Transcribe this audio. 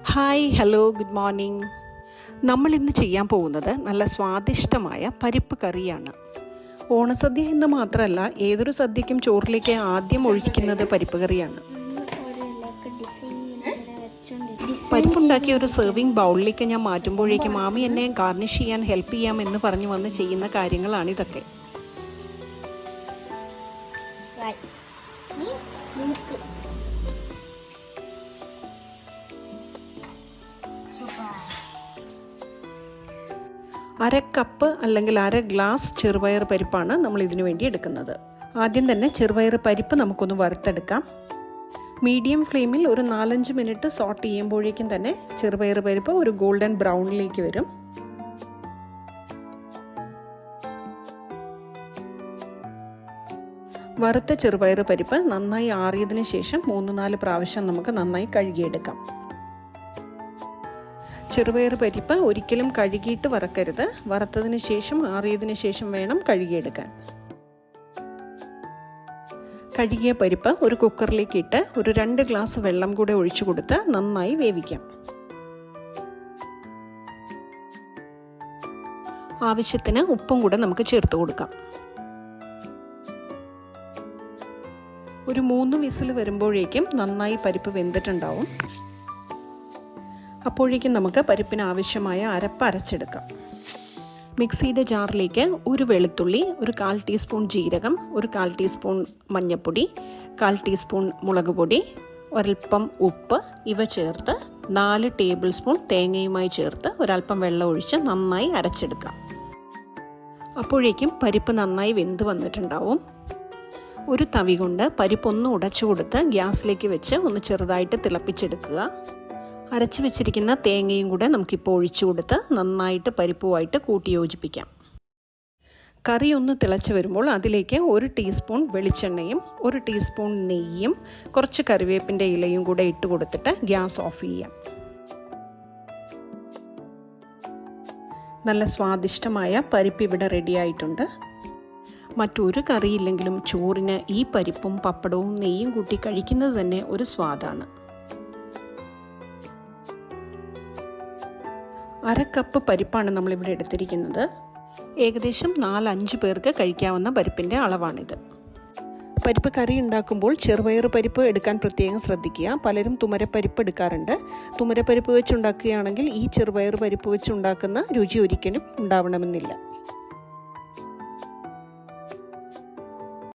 Hi hello good morning നമ്മൾ ഇന്ന് ചെയ്യാൻ പോകുന്നത് നല്ല സ്വാദിഷ്ടമായ പരിപ്പ് കറിയാണ്. ഓണസദ്യ എന്ന് മാത്രമല്ല ഏതൊരു സദ്യക്കും ചോറിലേക്ക് ആദ്യം ഒഴിക്കുന്നത് പരിപ്പ് കറിയാണ്. പരിപ്പുണ്ടാക്കിയ ഒരു സെർവിങ് ബൗളിലേക്ക് ഞാൻ മാറ്റുമ്പോഴേക്കും മാമി എന്നെ ഗാർണിഷ് ചെയ്യാൻ ഹെൽപ്പ് ചെയ്യാം എന്ന് പറഞ്ഞു വന്ന് ചെയ്യുന്ന കാര്യങ്ങളാണ് ഇതൊക്കെ. അര കപ്പ് അല്ലെങ്കിൽ അര ഗ്ലാസ് ചെറുപയർ പരിപ്പാണ് നമ്മൾ ഇതിനു വേണ്ടി എടുക്കുന്നത്. ആദ്യം തന്നെ ചെറുപയർ പരിപ്പ് നമുക്കൊന്ന് വറുത്തെടുക്കാം. മീഡിയം ഫ്ലെയിമിൽ ഒരു നാലഞ്ച് മിനിറ്റ് സോട്ട് ചെയ്യുമ്പോഴേക്കും തന്നെ ചെറുപയർ പരിപ്പ് ഒരു ഗോൾഡൻ ബ്രൗണിലേക്ക് വരും. വറുത്ത ചെറുപയർ പരിപ്പ് നന്നായി ആറിയതിന് ശേഷം മൂന്ന് നാല് പ്രാവശ്യം നമുക്ക് നന്നായി കഴുകിയെടുക്കാം. ചെറുപയർ പരിപ്പ് ഒരിക്കലും കഴുകിയിട്ട് വറക്കരുത്. വറുത്തതിന് ശേഷം ആറിയതിന് ശേഷം വേണം കഴുകിയെടുക്കാൻ. കഴുകിയ പരിപ്പ് ഒരു കുക്കറിലേക്ക് ഇട്ട് ഒരു രണ്ട് ഗ്ലാസ് വെള്ളം കൂടെ ഒഴിച്ചു കൊടുത്ത് നന്നായി വേവിക്കാം. ആവശ്യത്തിന് ഉപ്പും കൂടെ നമുക്ക് ചേർത്ത് കൊടുക്കാം. ഒരു മൂന്ന് വിസിൽ വരുമ്പോഴേക്കും നന്നായി പരിപ്പ് വെന്തിട്ടുണ്ടാവും. അപ്പോഴേക്കും നമുക്ക് പരിപ്പിന് ആവശ്യമായ അരപ്പ് അരച്ചെടുക്കാം. മിക്സിയുടെ ജാറിലേക്ക് ഒരു വെളുത്തുള്ളി ഒരു കാൽ ടീസ്പൂൺ ജീരകം ഒരു കാൽ ടീസ്പൂൺ മഞ്ഞൾപ്പൊടി കാൽ ടീസ്പൂൺ മുളക് പൊടി ഒരൽപ്പം ഉപ്പ് ഇവ ചേർത്ത് നാല് ടേബിൾ സ്പൂൺ തേങ്ങയുമായി ചേർത്ത് ഒരൽപ്പം വെള്ളം ഒഴിച്ച് നന്നായി അരച്ചെടുക്കാം. അപ്പോഴേക്കും പരിപ്പ് നന്നായി വെന്ത് വന്നിട്ടുണ്ടാവും. ഒരു തവി കൊണ്ട് പരിപ്പൊന്ന് ഉടച്ചു കൊടുത്ത് ഗ്യാസിലേക്ക് വെച്ച് ഒന്ന് ചെറുതായിട്ട് തിളപ്പിച്ചെടുക്കുക. അരച്ച് വെച്ചിരിക്കുന്ന തേങ്ങയും കൂടെ നമുക്കിപ്പോൾ ഒഴിച്ചു കൊടുത്ത് നന്നായിട്ട് പരിപ്പുമായിട്ട് കൂട്ടി യോജിപ്പിക്കാം കറി ഒന്ന് തിളച്ച് വരുമ്പോൾ അതിലേക്ക് ഒരു ടീസ്പൂൺ വെളിച്ചെണ്ണയും ഒരു ടീസ്പൂൺ നെയ്യും കുറച്ച് കറിവേപ്പിന്റെ ഇലയും കൂടെ ഇട്ട് കൊടുത്തിട്ട് ഗ്യാസ് ഓഫ് ചെയ്യാം. നല്ല സ്വാദിഷ്ടമായ പരിപ്പ് ഇവിടെ റെഡി ആയിട്ടുണ്ട്. മറ്റൊരു കറിയില്ലെങ്കിലും ചോറിന് ഈ പരിപ്പും പപ്പടവും നെയ്യും കൂട്ടി കഴിക്കുന്നത് തന്നെ ഒരു സ്വാദാണ്. അര കപ്പ് പരിപ്പാണ് നമ്മളിവിടെ എടുത്തിരിക്കുന്നത്. ഏകദേശം നാലഞ്ച് പേർക്ക് കഴിക്കാവുന്ന പരിപ്പിന്റെ അളവാണിത്. പരിപ്പ് കറി ഉണ്ടാക്കുമ്പോൾ ചെറുപയർ പരിപ്പ് എടുക്കാൻ പ്രത്യേകം ശ്രദ്ധിക്കുക. പലരും തുമരപ്പരിപ്പ് എടുക്കാറുണ്ട്. തുമരപ്പരിപ്പ് വെച്ച് ഉണ്ടാക്കുകയാണെങ്കിൽ ഈ ചെറുപയർ പരിപ്പ് വെച്ച് ഉണ്ടാക്കുന്ന രുചി ഒരിക്കലും ഉണ്ടാവണമെന്നില്ല.